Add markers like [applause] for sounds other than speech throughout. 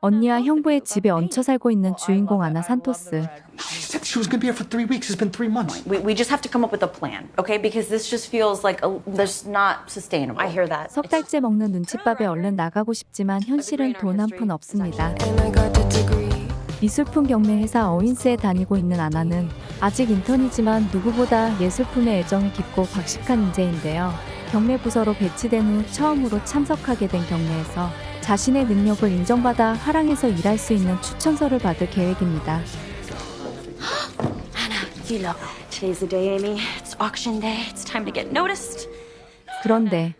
언니와 형부의 집에 얹혀 살고 있는 주인공 아나 산토스. She said she was going to be here for three weeks. It's been three months. We, we just have to come up with a plan, okay? Because this just feels like a, this not sustainable. I hear that. 석 달째 먹는 눈칫밥에 얼른 나가고 싶지만 현실은 돈 한 푼 없습니다. 미술품 경매 회사 어윈스에 다니고 있는 아나는 아직 인턴이지만 누구보다 예술품에 애정이 깊고 박식한 인재인데요. 경매 부서로 배치된 후 처음으로 참석하게 된 경매에서 자신의 능력을 인정받아 화랑에서 일할 수 있는 추천서를 받을 계획입니다. You know, today's the day, Amy. It's auction day. It's time to get noticed. 그런데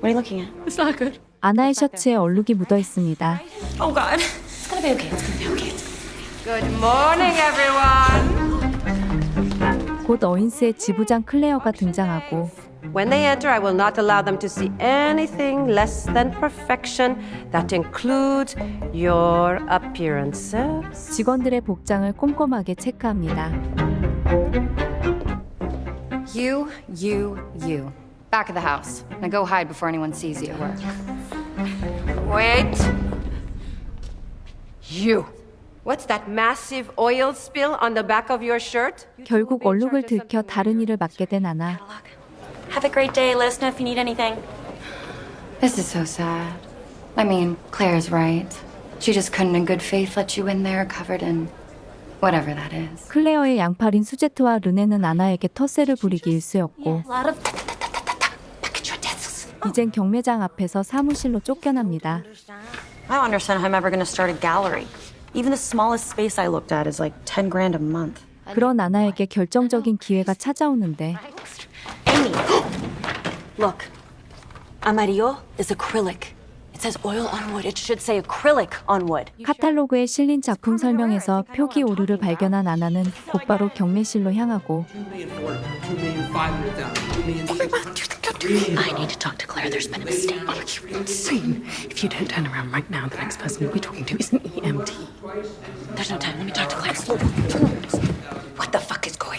What are you looking at? It's not good. 아나의 셔츠에 얼룩이 묻어 있습니다. Oh God. It's gonna be okay. It's gonna be okay. Good morning, everyone. 곧 어윈스의 지부장 클레어가 등장하고 When they enter, I will not allow them to see anything less than perfection. That includes your appearances. 직원들의 복장을 꼼꼼하게 체크합니다. You, you, you. Back of the house. Now go hide before anyone sees you. Wait. You. What's that massive oil spill on the back of your shirt? 결국 얼룩을 들켜 다른 일을 맡게 된 아나. Have a great day. Let us know if you need anything. This is so sad. I mean, Claire's right. She just couldn't in good faith let you in there covered in whatever that is. 클레어의 양팔인 수제트와 르네는 아나에게 텃세를 부리기 일쑤였고 A lot of. 이젠 경매장 앞에서 사무실로 쫓겨납니다. I don't understand how I'm ever gonna start a gallery. Even the smallest space I looked at is like 10 grand a month. 그런 아나에게 결정적인 기회가 찾아오는데 Amy, look. Amarillo is acrylic. It says oil on wood. It should say acrylic on wood. 카탈로그에 실린 작품 설명에서 표기 오류를 발견한 아나는 곧바로 경매실로 향하고 I need to talk to Claire. There's been a mistake. You're insane. If you don't turn around right now, the next person you'll be talking to is an EMT. There's no time. Let me talk to Claire.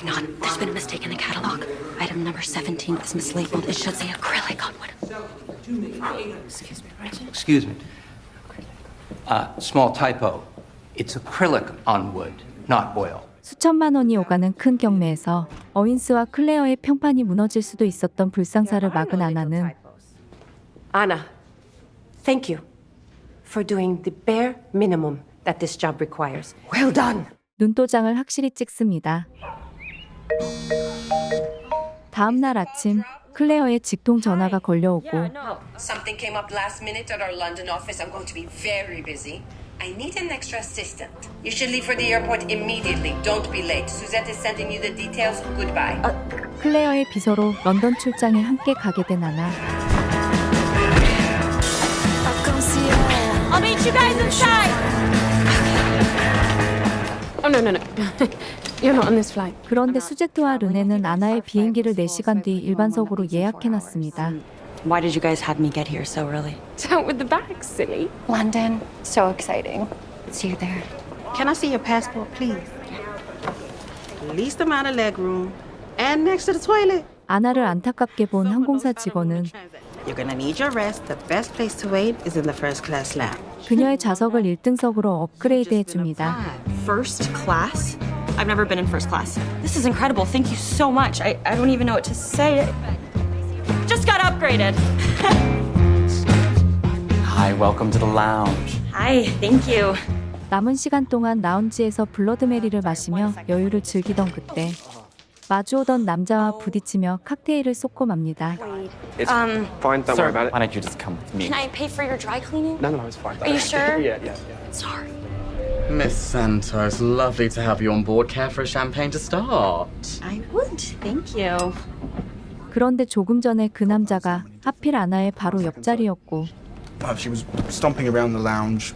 Going on? There's been a mistake in the catalog. Item number 17 is mislabeled. It should say acrylic on wood. Excuse me. Uh, small typo. It's acrylic on wood, not oil. 수천만 원이 오가는 큰 경매에서 어윈스와 클레어의 평판이 무너질 수도 있었던 불상사를 막은 아나는 Anna, thank you for doing the bare minimum that this job requires. Well done. 눈도장을 확실히 찍습니다. 다음 날 아침 클레어의 직통 전화가 걸려오고 Something came up last minute at our London office. I'm going to be very busy. I need an extra assistant. You should leave for the airport immediately. Don't be late. Suzette is sending you the details. Goodbye. 클레어의 비서로 런던 출장에 함께 가게 된 아나. I'll meet you guys inside. Oh, no, no, no. You're not on this flight. 그런데 수제트와 르네는 아나의 비행기를 4시간 뒤 일반석으로 예약해놨습니다. Why did you guys have me get here so early? Out with the bags, silly. London, so exciting. See you there. Can I see your passport, please? Least amount of leg room and next to the toilet. 아나를 안타깝게 본 항공사 직원은 You're gonna need your rest. The best place to wait is in the first class lounge. 그녀의 좌석을 1등석으로 업그레이드 해줍니다. First class? I've never been in first class. This is incredible. Thank you so much. I, I don't even know what to say. Just got upgraded. Hi, welcome to the lounge. Hi, thank you. 남은 시간 동안 라운지에서 블러드메리를 마시며 여유를 즐기던 그때 마주오던 남자와 부딪히며 칵테일을 쏟고 맙니다. It's Um, fine, don't Sir, worry about it. why don't you just come with me? Can I pay for your dry cleaning? No, no, no, it's fine. Are you sure? yeah, yeah, yeah. Sorry. Miss Santos, lovely to have you on board. Care for a champagne to start? I would. Thank you. 그런데 조금 전에 그 남자가 하필 아나의 바로 옆자리였고 Uh, she was stomping around the lounge,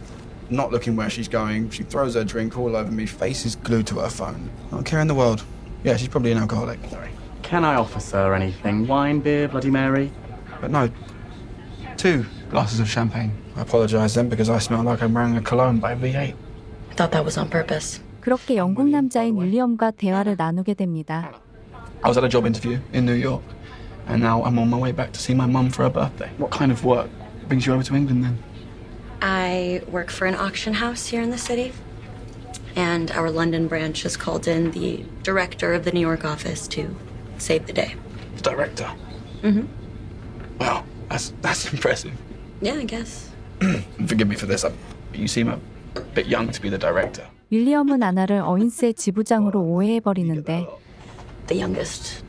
not looking where she's going. She throws her drink all over me, face is glued to her phone. Not a care in the world. Yeah, she's probably an alcoholic. Sorry. Can I offer sir anything? Wine, beer, Bloody Mary? But no, two glasses of champagne. I apologise then because I smell like I'm wearing a cologne by V8. I thought that was on purpose. 그렇게 영국 남자인 윌리엄과 대화를 나누게 됩니다. I was at a job interview in New York, and now I'm on my way back to see my mum for her birthday. What kind of work brings you over to England then? I work for an auction house here in the city. And our London branch has called in the director of the New York office to save the day. The director. Mm-hmm. Wow, that's that's impressive. [laughs] Yeah, I guess. [clears throat] Forgive me for this. I, you seem a bit young to be the director. 윌리엄은 아나를 어인스의 지부장으로 오해해버리는데 The youngest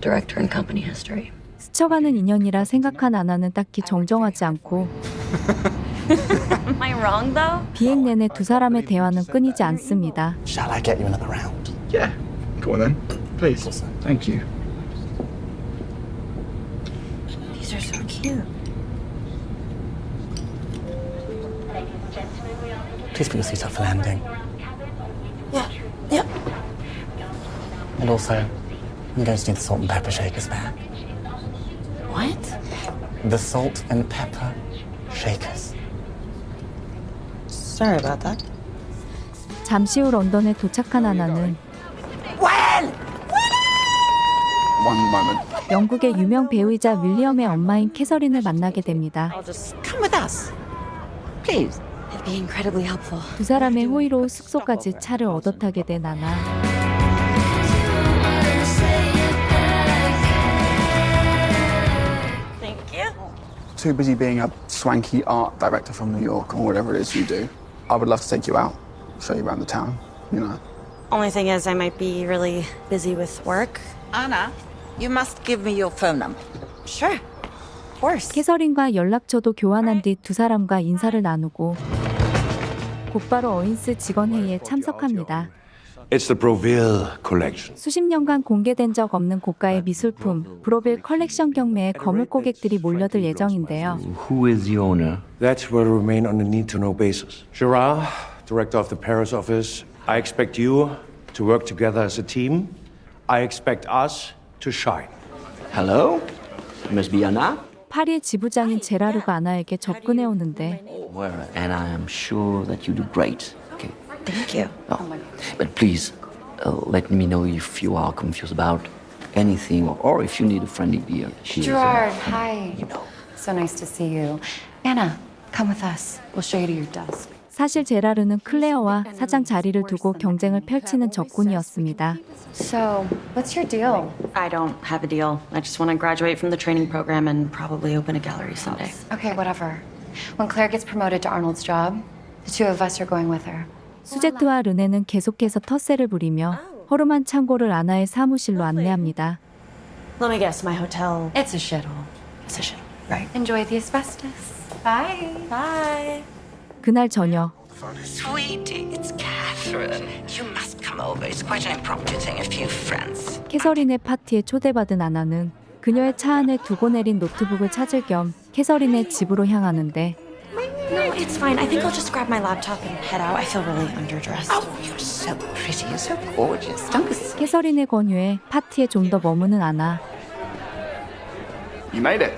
director in company history. 스쳐가는 인연이라 생각한 아나는 딱히 정정하지 않고 [laughs] Am I wrong though? 비행 내내 두 사람의 대화는 끊이지 않습니다. Shall I get you another round? Yeah. Go on then, please. Thank you. These are so cute. Please put your seat up for landing. Yeah, yeah. And also, I'm going to need the salt and pepper shakers back. What? The salt and pepper shakers. Sorry about that. 잠시 후 런던에 도착한 아나는 One moment. 영국의 유명 배우이자 윌리엄의 엄마인 캐서린을 만나게 됩니다. Come with us. Please. It'd be incredibly helpful. 두 사람의 호의로 숙소까지 차를 얻어 타게 된 아나. Thank you. Too busy being a swanky art director from New York or whatever it is you do. I would love to take you out, show you around the town. You know. Only thing is, I might be really busy with work. Anna, you must give me your phone number. Sure. Of course. 캐서린과 연락처도 교환한 뒤 두 사람과 인사를 나누고 곧바로 어인스 직원 회의에 참석합니다. It's the Broville collection. 수십 년간 공개된 적 없는 고가의 미술품 브로빌 컬렉션 경매에 거물 고객들이 몰려들 예정인데요. Who is the owner? That will remain on a need to know basis. Gerard, director of the Paris office, I expect you to work together as a team. I expect us to shine. Hello? Miss Biana? 파리의 지부장인 제라르가 아나에게 접근해 오는데 Well, and I am sure that you do great. Okay. Thank you. Oh, but please, uh, let me know if you are confused about anything or, or if you need a friendly beer. She's, uh, Gerard, hi. So nice to see you. Anna, come with us. We'll show you to your desk. 사실 제라르는 클레어와 사장 자리를 두고 경쟁을 펼치는 적군이었습니다. So, what's your deal? I don't have a deal. I just want to graduate from the training program and probably open a gallery someday. Okay, whatever. When Claire gets promoted to Arnold's job, the two of us are going with her. 수제트와 르네는 계속해서 텃세를 부리며 허름한 창고를 아나의 사무실로 안내합니다. Let me guess, my hotel. It's a shithole. It's a shit. Right. Enjoy the asbestos. Bye. Bye. 그날 저녁 Sweetie, it's Catherine. You must come over. It's quite an impromptu thing. A few friends. 캐서린의 파티에 초대받은 아나는 그녀의 차 안에 두고 내린 노트북을 찾을 겸 캐서린의 집으로 향하는데 No, it's fine. I think I'll just grab my laptop and head out. I feel really underdressed. Oh, you're so pretty. You're so gorgeous. Don't be. 캐서린의 권유에 파티에 좀 더 머무는 아나. You made it.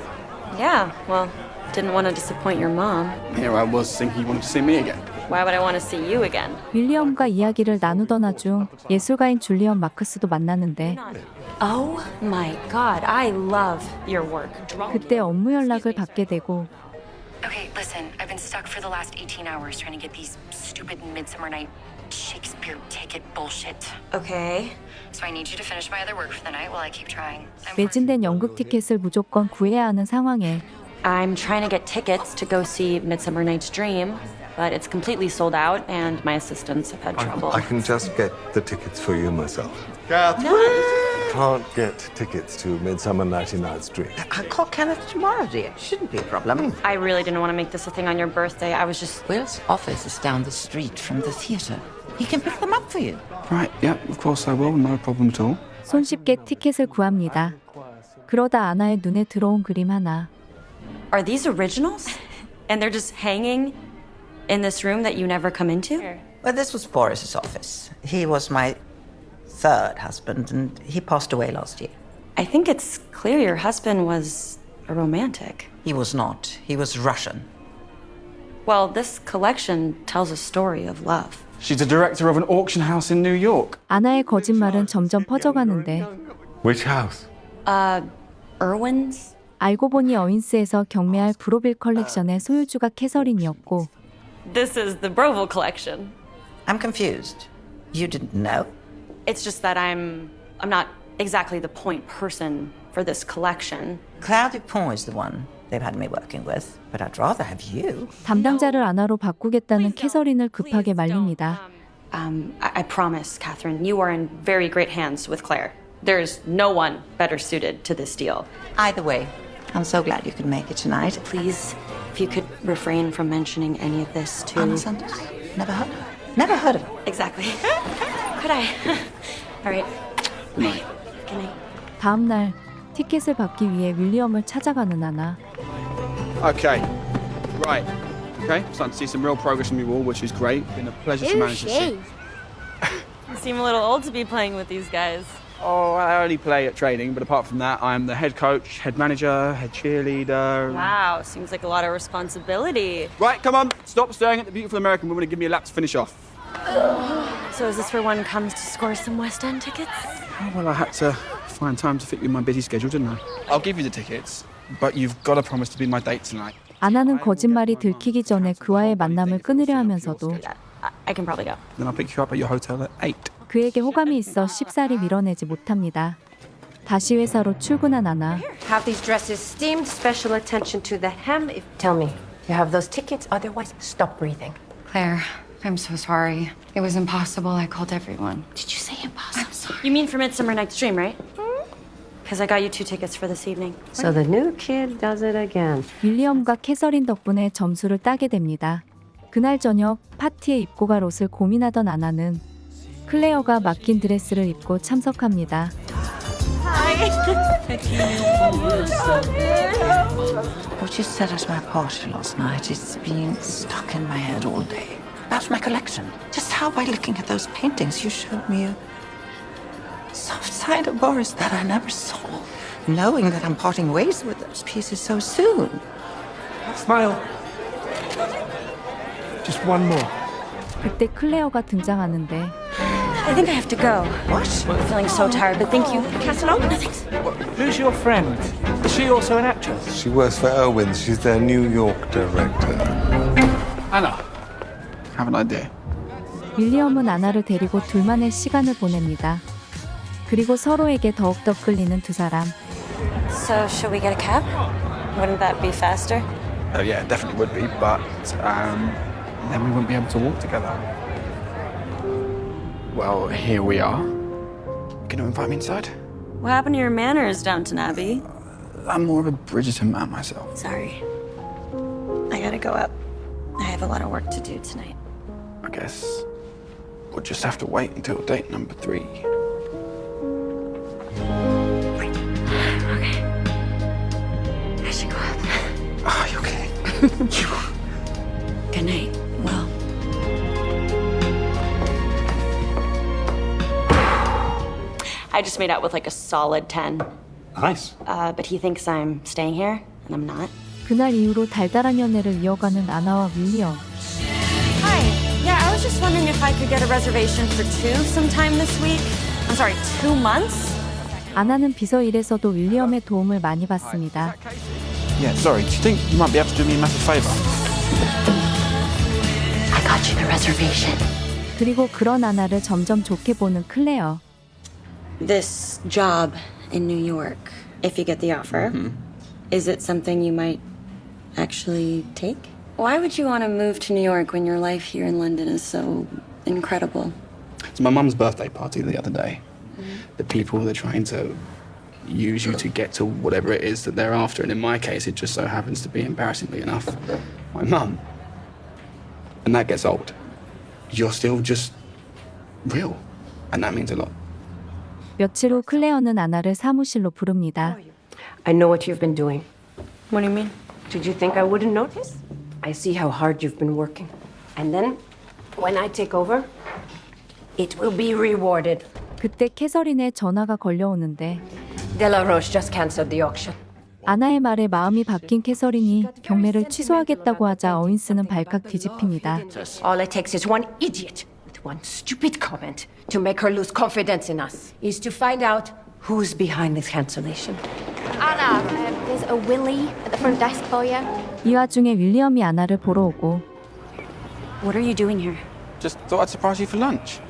Yeah, well, didn't want to disappoint your mom. Here I was thinking you wanted to see me again. Why would I want to see you again? 윌리엄과 이야기를 나누던 와중 예술가인 줄리언 마크스도 만나는데 Oh my god, I love your work. 그때 업무 연락을 받게 되고 Okay, listen, I've been stuck for the last 18 hours trying to get these stupid Midsummer Night Shakespeare ticket bullshit. Okay. So I need you to finish my other work for the night while I keep trying. I'm 매진된 연극 티켓을 무조건 구해야 하는 상황에 I'm trying to get tickets to go see Midsummer Night's Dream, but it's completely sold out, and my assistants have had trouble. I can just get the tickets for you myself. Catherine! Can't get tickets to Midsummer Nighty Night's Dream. I'll call Kenneth tomorrow, dear. Shouldn't be a problem. I really didn't want to make this a thing on your birthday. I was just. Will's office is down the street from the theatre. He can pick them up for you. Right, yeah, of course I will. No problem at all. 손쉽게 티켓을 구합니다. 그러다 아나의 눈에 들어온 그림 하나. Are these originals? [laughs] and they're just hanging in this room that you never come into? Well, this was Boris's office. He was my third husband, and he passed away last year. I think it's clear your husband was a romantic. He was not. He was Russian. Well, this collection tells a story of love. She's the director of an auction house in New York. 아나의 거짓말은 점점 퍼져가는데 Which house? Uh, Irwin's? 알고 보니 어윈스에서 경매할 브로빌 컬렉션의 소유주가 캐서린이었고 This is the Broville collection. I'm confused. You didn't know? It's just that I'm I'm not exactly the point person for this collection. Claire Dupont is the one they've had me working with, but I'd rather have you. 담당자를 아나로 바꾸겠다는 캐서린을 급하게 말립니다. Um, I, I promise, Catherine, you are in very great hands with Claire. There's no one better suited to this deal. Either way, I'm so glad you could make it tonight. Please, if you could refrain from mentioning any of this to. Anna Sanders? Never heard of her. Never heard of her. Exactly. [laughs] could I? [laughs] All right. Good night. 다음 날 티켓을 받기 위해 윌리엄을 찾아가는 아나. Okay, right. Okay, starting to see some real progress from you all, which is great. Been a pleasure to manage to see. You seem a little old to be playing with these guys. Oh, I only play at training, but apart from that, I'm the head coach, head manager, head cheerleader. Wow, seems like a lot of responsibility. Right, come on, stop staring at the beautiful American woman and give me a lap to finish off. [laughs] So is this where one comes to score some West End tickets? Oh, well, I had to find time to fit you in my busy schedule, didn't I? I'll give you the tickets, but you've got to promise to be my date tonight. 아나는 거짓말이 들키기 전에 그와의 만남을 끊으려 하면서도 I, I can probably go. Then I'll pick you up at your hotel at 8. 그에게 호감이 있어 쉽사리 밀어내지 못합니다. 다시 회사로 출근한 아나. Have these dresses steamed, special attention to the hem. If, tell me, you have those tickets, otherwise, stop breathing. Claire, I'm so sorry. It was impossible. I called everyone. Did you say impossible? You mean for Midsummer Night's Dream, right? Because I got you two tickets for this evening. So the new kid does it again. 윌리엄과 캐서린 덕분에 점수를 따게 됩니다. 그날 저녁 파티에 입고 갈 옷을 고민하던 아나는 클레어가 맡긴 드레스를 입고 참석합니다. What you said at my party last night, it's been stuck in my head all day. About my collection. Just how by looking at those paintings you showed me a soft side of Boris that I never saw. Knowing that I'm parting ways with those pieces so soon. Smile. Just one more. 그때 클레어가 등장하는데 I think I have to go. What? I'm feeling so tired, but thank you. Castle? No, thanks. Who's your friend? Is she also an actress? She works for Irwin's. She's their New York director. Anna, have an idea. 윌리엄은 아나를 데리고 둘만의 시간을 보냅니다. 그리고 서로에게 더욱더 끌리는 두 사람. So, should we get a cab? Wouldn't that be faster? Uh, yeah, it definitely would be, but um, then we wouldn't be able to walk together. Well, here we are. Going to invite me inside? What happened to your manners, Downton Abbey? I'm more of a Bridgerton man myself. Sorry. I gotta go up. I have a lot of work to do tonight. I guess we'll just have to wait until date number three. I should go up. Oh, you're kidding. Good night. Well. I just made out with like a solid 10. Nice. Uh, but he thinks I'm staying here, and I'm not. 그날 이후로 달달한 연애를 이어가는 아나와 윌리엄. Was just wondering if I could get a reservation for two sometime this week. I'm sorry, two months? 아나는 비서 일에서도 윌리엄의 도움을 많이 받습니다. Yeah, sorry. Do you think you might be able to do me a massive favour? I got you the reservation. 그리고 그런 아나를 점점 좋게 보는 클레어. This job in New York, if you get the offer, is it something you might actually take? Why would you want to move to New York when your life here in London is so incredible? It's my mum's birthday party the other day. The people they're trying to use you to get to whatever it is that they're after, and in my case, it just so happens to be embarrassingly enough my mum. And that gets old. You're still just real, and that means a lot. 며칠 후 클레어는 아나를 사무실로 부릅니다. I know what you've been doing. What do you mean? Did you think I wouldn't notice? I see how hard you've been working. And then, when I take over, it will be rewarded. 그때 캐서린의 전화가 걸려오는데 De La Roche just canceled the auction. 아나의 말에 마음이 바뀐 캐서린이 경매를 취소하겠다고 하자 어윈스는 발칵 뒤집힙니다. All it takes is one idiot with one stupid comment to make her lose confidence in us. Is to find out who's behind this cancellation. Anna, um, there's a Willie at the front desk for you. 이 와중에 윌리엄이 아나를 보러 오고 What are you doing here? Just thought I'd surprise you for lunch.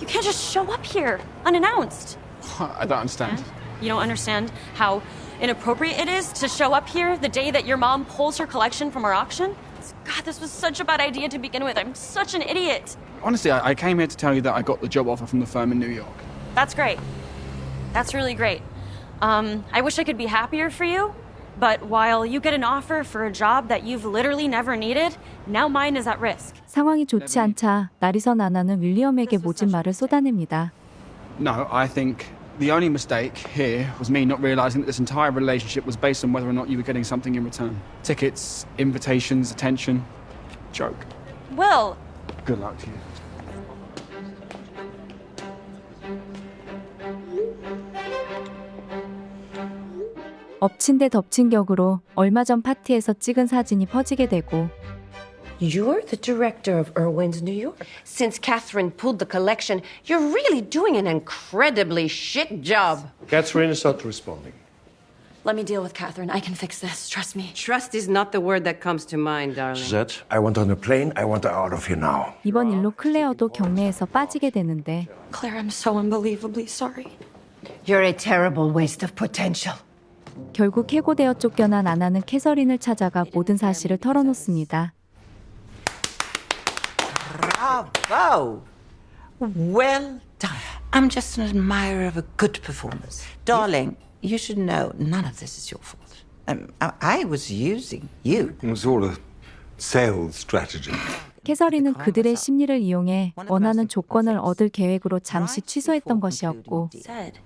You can't just show up here unannounced. [laughs] I don't understand. You don't understand how inappropriate it is to show up here the day that your mom pulls her collection from our auction? God, this was such a bad idea to begin with. I'm such an idiot. Honestly, I, I came here to tell you that I got the job offer from the firm in New York. That's great. That's really great. Um, I wish I could be happier for you, but while you get an offer for a job that you've literally never needed, now mine is at risk. 상황이 좋지 않자 나리선 아나는 윌리엄에게 모진 말을 쏟아냅니다. No, I think the only mistake here was me not realizing that this entire relationship was based on whether or not you were getting something in return. Tickets, invitations, attention. Joke. Will, Good luck to you. 엎친 데 덮친 격으로 얼마 전 파티에서 찍은 사진이 퍼지게 되고 You're the director of Irwin's New York. Since Catherine pulled the collection, you're really doing an incredibly shit job. Catherine is not responding. let me deal with Catherine. I can fix this. Trust me. Trust is not the word that comes to mind, darling. Suzette, I want her on a plane. I want her out of here now. 이번 일로 클레어도 경매에서 빠지게 되는데 Claire, I'm so unbelievably sorry. You're a terrible waste of potential. 결국 해고되어 쫓겨난 아나는 캐서린을 찾아가 모든 사실을 털어놓습니다. Bravo! Well done. I'm just an admirer of a good performance. Darling, you should know none of this is your fault. Um, I, I was using you. It was all a sales strategy. 캐서린은 그들의 심리를 이용해 원하는 조건을 얻을 계획으로 잠시 취소했던 것이었고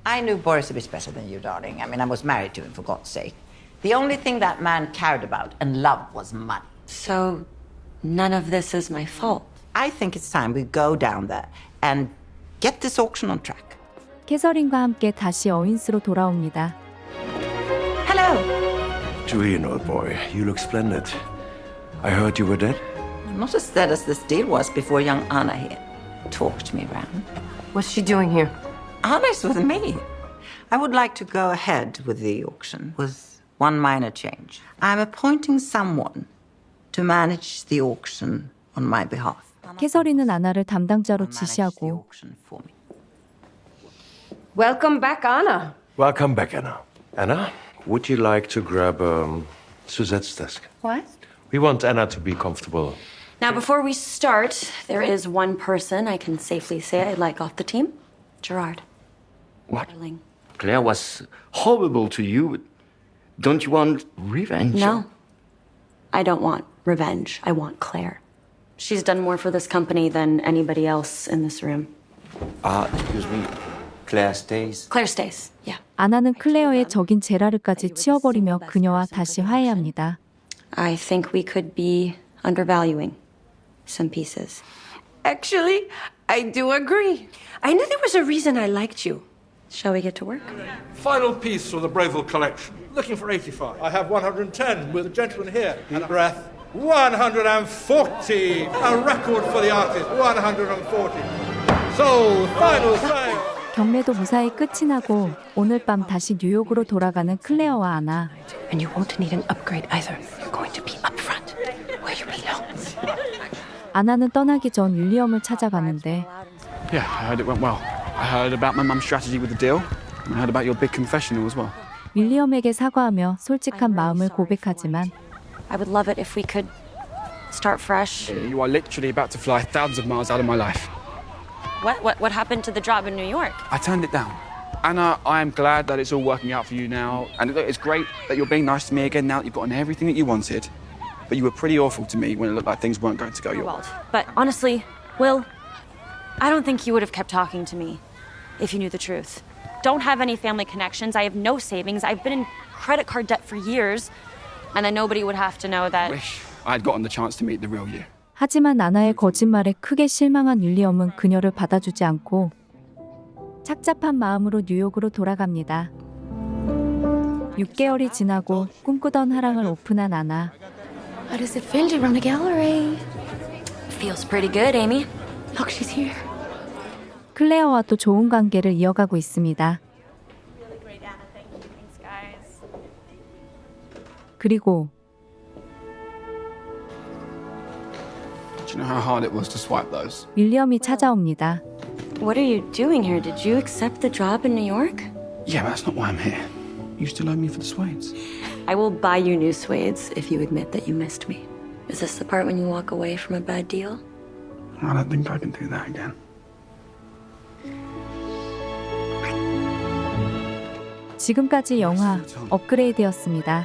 I knew Boris a bit better than you, darling. I mean, I was married to him, for God's sake. The only thing that man cared about and loved was money. So, none of this is my fault. I think it's time we go down there and get this auction on track. 캐서린과 함께 다시 어윈스로 돌아옵니다. Hello. Julian, old boy, you look splendid. I heard you were dead. Not as dead as this deal was before young Anna here talked me round. What's she doing here? Anna's with me. I would like to go ahead with the auction with one minor change. I'm appointing someone to manage the auction on my behalf. 캐서린은 아나를 담당자로 지시하고 Welcome back, Anna. Welcome back, Anna. Anna, would you like to grab um, Suzette's desk? What? We want Anna to be comfortable. Now, before we start, there is one person I can safely say I like off the team Gerard. What? Darling. Claire was horrible to you. Don't you want revenge? No. I don't want revenge. I want Claire. She's done more for this company than anybody else in this room. Ah, excuse me. Claire stays. Claire stays. Yeah. 아나는 클레어의 적인 제라르까지 치워버리며 그녀와 다시 화해합니다. I think we could be undervaluing some pieces. Actually, I do agree. I knew there was a reason I liked you. Shall we get to work? Final piece of the Broville collection. Looking for 85. I have 110 with a gentleman here. And a breath. 140. A record for the artist. 140. Sold. Final sale. 경매도 무사히 끝이 나고 오늘 밤 다시 뉴욕으로 돌아가는 클레어와 아나. And you won't need an upgrade either. You're going to be up front, where you belong. 아나는 떠나기 전 윌리엄을 찾아가는데 Yeah, I heard it went well. I heard about my mum's strategy with the deal. And I heard about your big confessional as well. 윌리엄에게 사과하며 솔직한 마음을 고백하지만 I would love it if we could start fresh. You are literally about to fly thousands of miles out of my life. What, what, what happened to the job in New York? I turned it down. Anna, I am glad that it's all working out for you now. And look, it's great that you're being nice to me again now that you've gotten everything that you wanted. But you were pretty awful to me when it looked like things weren't going to go your way. But honestly, Will, I don't think you would have kept talking to me if you knew the truth. Don't have any family connections. I have no savings. I've been in credit card debt for years. And then nobody would have to know that. Wish I had gotten the chance to meet the real you. 하지만 아나의 거짓말에 크게 실망한 윌리엄은 그녀를 받아주지 않고 착잡한 마음으로 뉴욕으로 돌아갑니다. 6개월이 지나고 꿈꾸던 하랑을 오픈한 아나. How does it feel to run a gallery? Feels pretty good, Amy. Look, she's here. 클레어와도 좋은 관계를 이어가고 있습니다. 그리고 Do you know how hard it was to swipe those? 윌리엄이 찾아옵니다. What are you doing here? Did you accept the job in New York? Yeah, but that's not why I'm here. You still owe me for the suedes. I will buy you new suedes if you admit that you missed me. Is this the part when you walk away from a bad deal? I don't think I can do that again. 지금까지 영화 업그레이드였습니다.